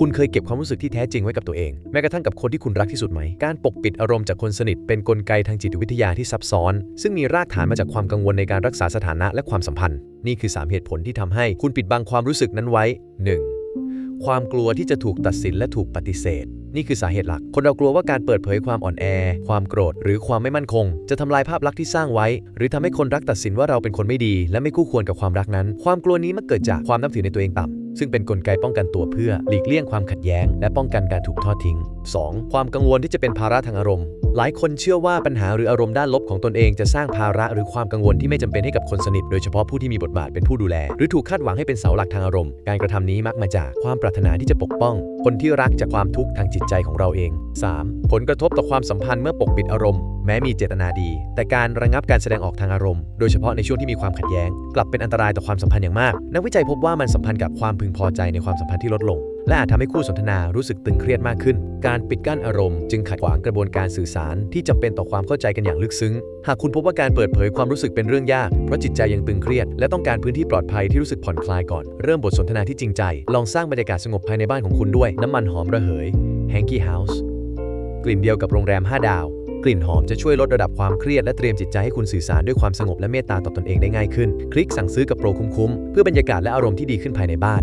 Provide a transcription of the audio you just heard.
คุณเคยเก็บความรู้สึกที่แท้จริงไว้กับตัวเอง แม้กระทั่งกับคนที่คุณรักที่สุดไหม การปกปิดอารมณ์จากคนสนิทเป็นกลไกทางจิตวิทยาที่ซับซ้อน ซึ่งมีรากฐานมาจากความกังวลในการรักษาสถานะและความสัมพันธ์ นี่คือ 3 เหตุผลที่ทำให้คุณปิดบังความรู้สึกนั้นไว้ 1. ความกลัวที่จะถูกตัดสินและถูกปฏิเสธ นี่คือสาเหตุหลัก คนเรากลัวว่าการเปิดเผยความอ่อนแอ ความโกรธ หรือความไม่มั่นคง จะทำลายภาพลักษณ์ที่สร้างไว้ หรือทำให้คนรักตัดสินว่าเราเป็นคนไม่ดี และไม่คู่ควรกับความรักนั้น ความกลัวนี้มักเกิดจากความนับถือในตัวเองต่ำ ซึ่งเป็นกลไกป้องกันตัวเพื่อหลีกเลี่ยงความขัดแย้ง และป้องกันการถูกทอดทิ้ง 2. ความกังวลที่จะเป็นภาระทางอารมณ์ หลายคนเชื่อว่าปัญหาหรืออารมณ์ด้านลบของตนเองจะสร้างภาระหรือความกังวลที่ไม่จำเป็นให้กับคนสนิท โดยเฉพาะผู้ที่มีบทบาทเป็นผู้ดูแล หรือถูกคาดหวังให้เป็นเสาหลักทางอารมณ์ การกระทำนี้มักมาจากความปรารถนาที่จะปกป้อง คนที่รักจากความทุกข์ทางจิตใจของเราเอง 3. ผลกระทบต่อความสัมพันธ์เมื่อปกปิดอารมณ์ แม้มีเจตนาดี แต่การระงับการแสดงออกทางอารมณ์ โดยเฉพาะในช่วงที่มีความขัดแย้ง กลับเป็นอันตรายต่อความสัมพันธ์อย่างมาก นักวิจัยพบว่ามันสัมพันธ์กับความพึงพอใจในความสัมพันธ์ที่ลดลง และอาจทำให้คู่สนทนารู้สึกตึงเครียดมากขึ้น การปิดกั้นอารมณ์จึงขัดขวางกระบวนการสื่อสารที่จำเป็นต่อความเข้าใจกันอย่างลึกซึ้ง หากคุณพบว่าการเปิดเผยความรู้สึกเป็นเรื่องยาก เพราะจิตใจยังตึงเครียด และต้องการพื้นที่ปลอดภัยที่รู้สึกผ่อนคลายก่อน เริ่มบทสนทนาที่จริงใจ ลองสร้างบรรยากาศสงบภายในบ้านของคุณด้วย น้ำมันหอมระเหย Hanky House กลิ่นเดียวกับโรงแรม 5 ดาว กลิ่นหอมจะช่วยลดระดับความเครียดและเตรียมจิตใจให้คุณสื่อสารด้วยความสงบและเมตตาต่อตนเองได้ง่ายขึ้น คลิกสั่งซื้อกับโปรคุ้มๆเพื่อบรรยากาศและอารมณ์ที่ดีขึ้นภายในบ้าน